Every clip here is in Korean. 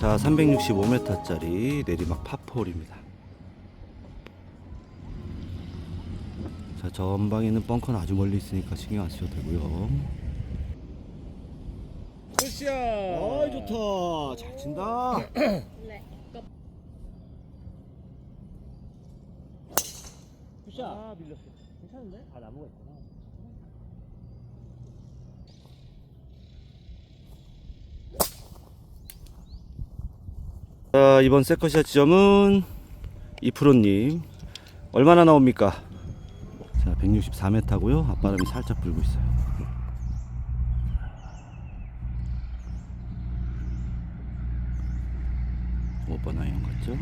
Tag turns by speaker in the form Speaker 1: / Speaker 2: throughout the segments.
Speaker 1: 자, 365m짜리 내리막 파포홀입니다. 자, 전방에 있는 벙커는 아주 멀리 있으니까 신경 안 쓰셔도 되고요.
Speaker 2: 굿샷.
Speaker 1: 어이, 좋다. 잘 친다.
Speaker 2: 굿샷. 아 밀렸어. 괜찮은데? 아 나무가 있구나.
Speaker 1: 자, 이번 세컨샷 지점은 이프로님. 얼마나 나옵니까? 자, 164m고요. 앞바람이 살짝 불고 있어요. 오번 아이언 같죠?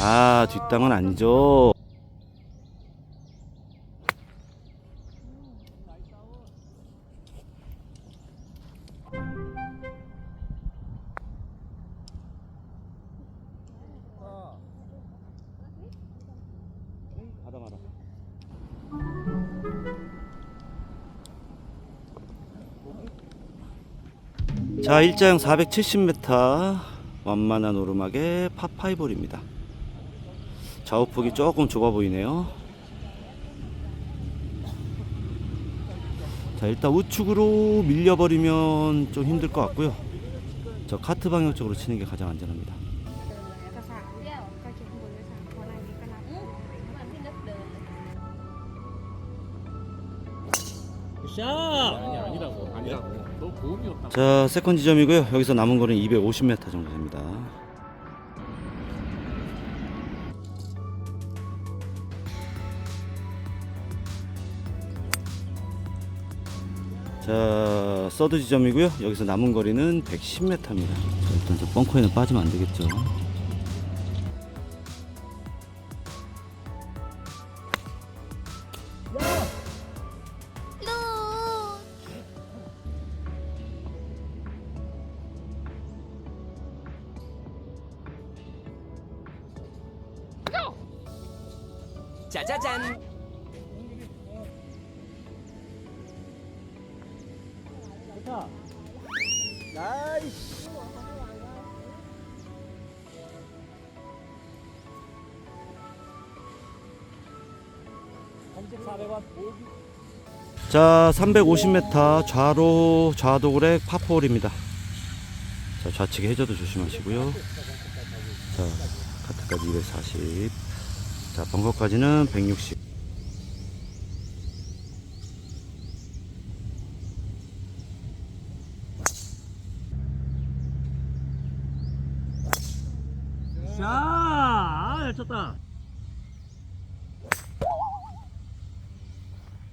Speaker 1: 아, 뒷땅은 아니죠. 자, 일자형 470m 완만한 오르막의 파5볼입니다. 좌우폭이 조금 좁아 보이네요. 자, 일단 우측으로 밀려버리면 좀 힘들 것 같고요. 저 카트 방향 쪽으로 치는 게 가장 안전합니다.
Speaker 2: 아니 아니라고. 아니라고. 너 도움이었다.
Speaker 1: 자, 세컨 지점이고요. 여기서 남은 거리는 250m 정도 됩니다. 자, 서드 지점이고요. 여기서 남은 거리는 110m입니다. 자, 일단 저 벙커에는 빠지면 안 되겠죠.
Speaker 2: 좋다. 나이스. 한집 400원 보기.
Speaker 1: 자, 350m 좌로 좌도그렉 파포홀입니다. 자, 좌측에 해저도 조심하시고요. 자, 카트까지 240. 자, 벙커까지는 160.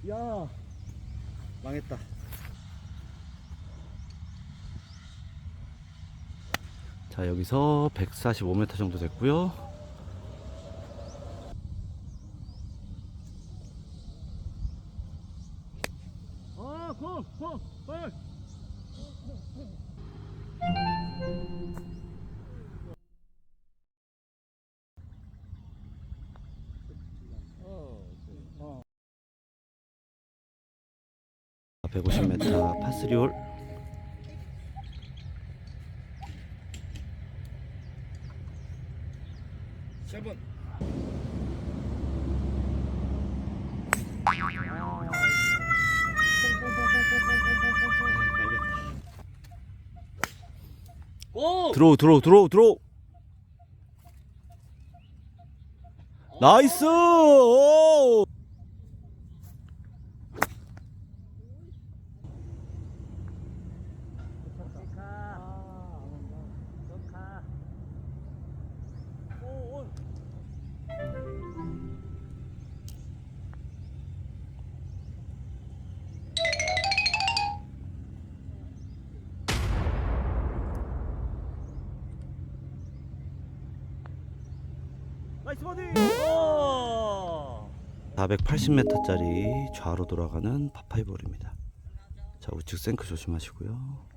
Speaker 2: 야,
Speaker 1: 망했다. 자, 여기서 145m 정도 됐고요. 150m 파스리홀.
Speaker 2: 오!
Speaker 1: 들어오, 들어오, 들어오, 들어오. 나이스! 오. 480m짜리 좌로 돌아가는 파파이볼입니다. 자, 우측 생크 조심하시고요.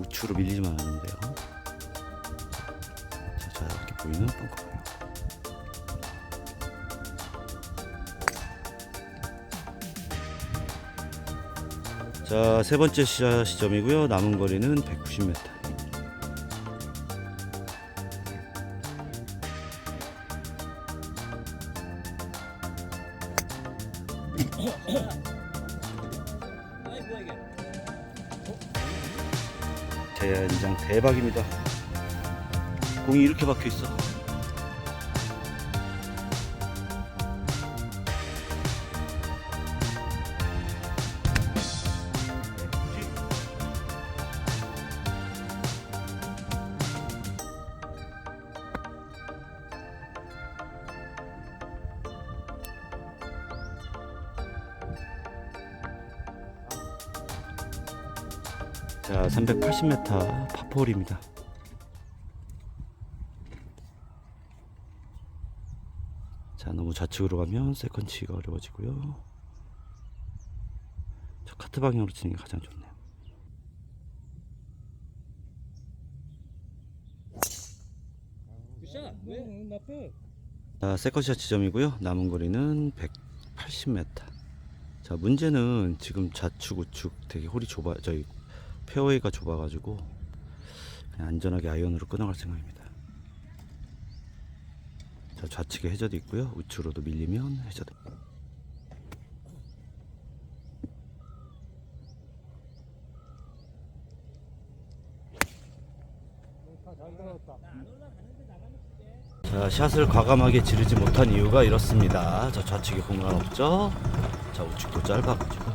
Speaker 1: 우측 우측으로 밀리지만 돼요. 자, 자 이렇게 보이는 벙커. 자, 세 번째 시야 시점이고요. 남은 거리는 190m. 대연장 대박입니다. 공이 이렇게 박혀 있어. 자, 380m 파포홀입니다. 자, 너무 좌측으로 가면 세컨 치기가 어려워지고요. 저 카트 방향으로 치는 게 가장 좋네요.
Speaker 2: 나쁘.
Speaker 1: 자, 세컨샷 지점이고요. 남은 거리는 180m. 자, 문제는 지금 좌측 우측 되게 홀이 좁아, 저희 페어웨이가 좁아가지고 그냥 안전하게 아이언으로 끊어갈 생각입니다. 자, 좌측에 해저도 있고요. 우측으로도 밀리면 해저도. 자, 샷을 과감하게 지르지 못한 이유가 이렇습니다. 자, 좌측에 공간 없죠? 자, 우측도 짧아가지고.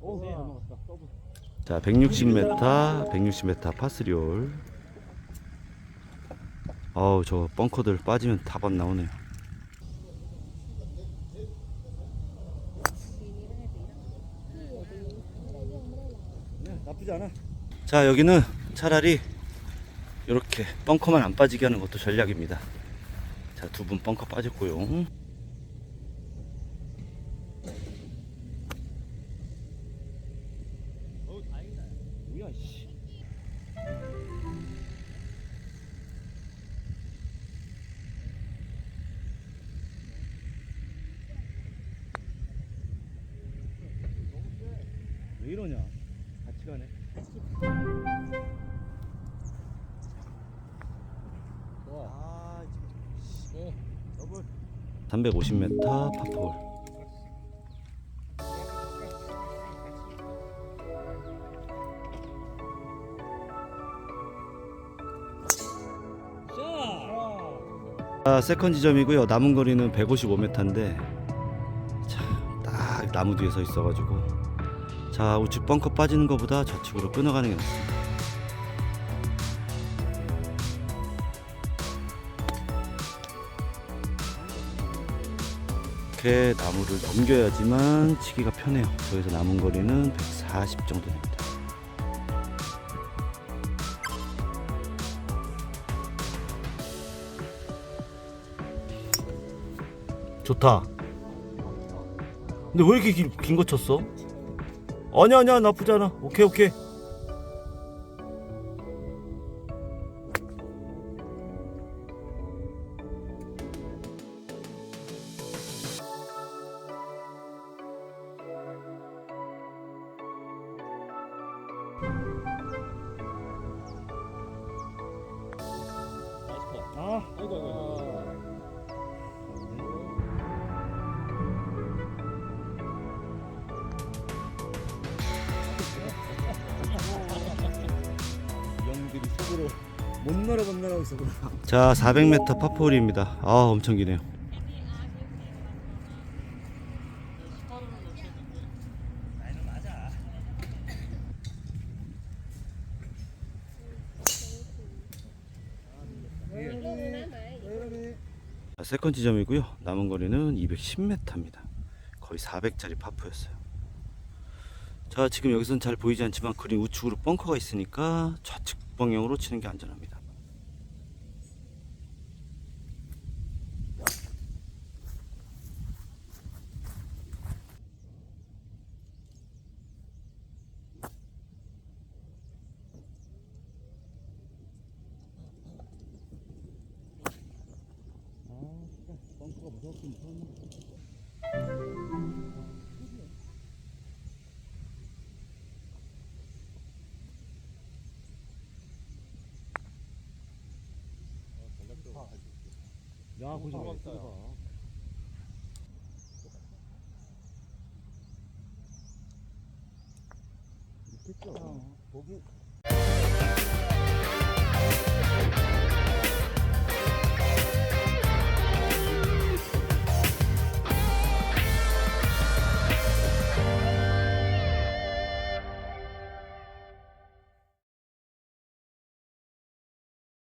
Speaker 2: 오, 네, 넘어갔다.
Speaker 1: 자, 160m, 160m 파스리올. 어우, 저 벙커들 빠지면 답안 나오네요.
Speaker 2: 네, 나쁘지 않아.
Speaker 1: 자, 여기는 차라리 이렇게 벙커만 안 빠지게 하는 것도 전략입니다. 자, 두 분 벙커 빠졌고요.
Speaker 2: 왜 이러냐? 같이 가네. 좋아. 아, 네. 더블.
Speaker 1: 350m 파폴.
Speaker 2: 샷.
Speaker 1: 자, 세컨 지점이고요. 남은 거리는 155m인데 자, 딱 나무 뒤에 서 있어가지고 자 우측 벙커 빠지는 것보다 좌측으로 끊어가는 게 낫습니다. 이렇게 나무를 넘겨야지만 치기가 편해요. 저기서 남은 거리는 140 정도 됩니다. 좋다. 근데 왜 이렇게 긴 거 쳤어? 아니야 아니야 나쁘지 않아. 오케이 오케이.
Speaker 2: 아, 아이고, 아이고. 영들이 속으로 못 날아 못 날아고 있어.
Speaker 1: 자 400m 파포홀입니다. 아 엄청 기네요. 세컨 지점이고요. 남은 거리는 210m입니다. 거의 400짜리 파프였어요. 자, 지금 여기선 잘 보이지 않지만 그린 우측으로 벙커가 있으니까 좌측 방향으로 치는 게 안전합니다.
Speaker 2: 아 진짜 벙커가 무섭긴 무섭네 야 고생했다 있겠죠 거기